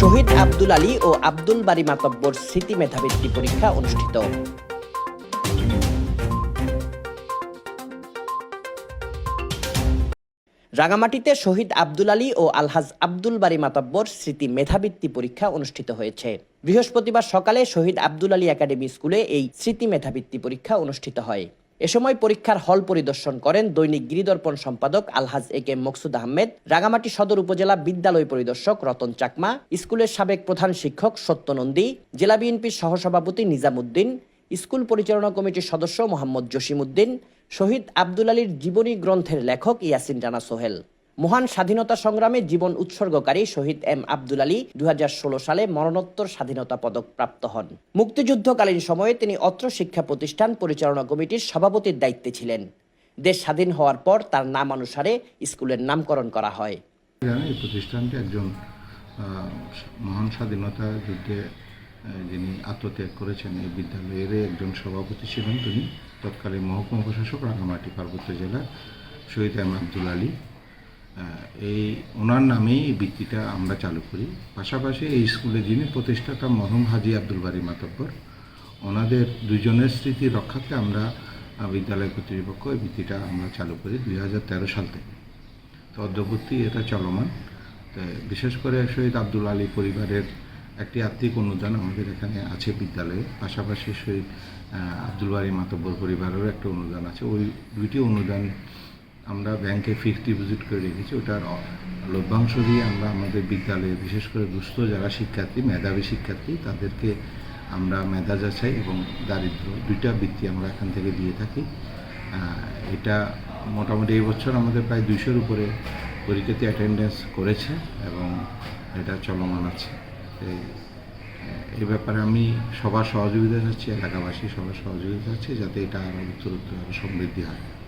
শহীদ আব্দুল আলী ও আব্দুল বারি মাতব্বর স্মৃতি মেধাবৃত্তি পরীক্ষা অনুষ্ঠিত। রাঙামাটিতে শহীদ আব্দুল আলী ও আলহাজ আব্দুল বারি মাতাব্বর স্মৃতি মেধাবৃত্তি পরীক্ষা অনুষ্ঠিত হয়েছে। বৃহস্পতিবার সকালে শহীদ আব্দুল আলী একাডেমি স্কুলে এই স্মৃতি মেধাবৃত্তি পরীক্ষা অনুষ্ঠিত হয়। এ সময় পরীক্ষার হল পরিদর্শন করেন দৈনিক গিরিদর্পণ সম্পাদক আলহাজ এ কে মকসুদ আহমেদ, রাঙামাটি সদর উপজেলা বিদ্যালয় পরিদর্শক রতন চাকমা, স্কুলের সাবেক প্রধান শিক্ষক সত্যনন্দী, জেলা বিএনপির সহসভাপতি নিজামুদ্দিন, স্কুল পরিচালনা কমিটির সদস্য মোহাম্মদ জসিমুদ্দিন, শহীদ আব্দুল আলীর জীবনী গ্রন্থের লেখক ইয়াসিন রানা সোহেল। মহান স্বাধীনতা সংগ্রামে জীবন উৎসর্গকারী শহীদ এম আব্দুল আলী দু হাজার ষোলো সালে মরণোত্তর স্বাধীনতা পদক প্রাপ্ত হন। মুক্তিযুদ্ধকালীন সময়ে তিনি অত্র শিক্ষা প্রতিষ্ঠান পরিচালনা কমিটির সভাপতির দায়িত্বে ছিলেন। দেশ স্বাধীন হওয়ার পর তার নাম অনুসারে স্কুলের নামকরণ করা হয়। এই প্রতিষ্ঠানটি একজন মহান স্বাধীনতা যুদ্ধে যিনি আত্মত্যাগ করেছেন এই বিদ্যালয়ের একজন সভাপতি ছিলেন তিনি। তৎকালীন মহকুমা প্রশাসক রাঙামাটি পার্বত্য জেলার শহীদ এম আব্দুল আলী। এই ওনার নামেই এই বৃত্তিটা আমরা চালু করি। পাশাপাশি এই স্কুলে যিনি প্রতিষ্ঠাতা মরহুম হাজি আব্দুল বারী মাতব্বর, ওনাদের দুজনের স্মৃতি রক্ষার্থে আমরা বিদ্যালয় কর্তৃপক্ষ এই বৃত্তিটা আমরা চালু করি দুই হাজার তেরো সাল থেকে। তো অদ্যবর্তী এটা চলমান। বিশেষ করে শহীদ আব্দুল আলী পরিবারের একটি আর্থিক অনুদান আমাদের এখানে আছে বিদ্যালয়ে। পাশাপাশি শহীদ আব্দুল বাড়ি মাতব্বর পরিবারেরও একটা অনুদান আছে। ওই দুইটি অনুদান আমরা ব্যাংকে ফিক্সড ডিপোজিট করে রেখেছি, ওটার লভ্যাংশ দিয়ে আমরা আমাদের বিদ্যালয়ে, বিশেষ করে দুস্থ যারা শিক্ষার্থী, মেধাবী শিক্ষার্থী, তাদেরকে আমরা মেধা যাচাই এবং দারিদ্র দুইটা বৃত্তি আমরা এখান থেকে দিয়ে থাকি। এটা মোটামুটি এই বছর আমাদের প্রায় দুইশোর উপরে পরীক্ষাতে অ্যাটেন্ডেন্স করেছে এবং এটা চলমান আছে। এই- ব্যাপারে আমি সবার সহযোগিতা চাচ্ছি এলাকাবাসী সবার সহযোগিতা চাচ্ছি, যাতে এটা আরও উত্তরোত্তর সমৃদ্ধি হয়।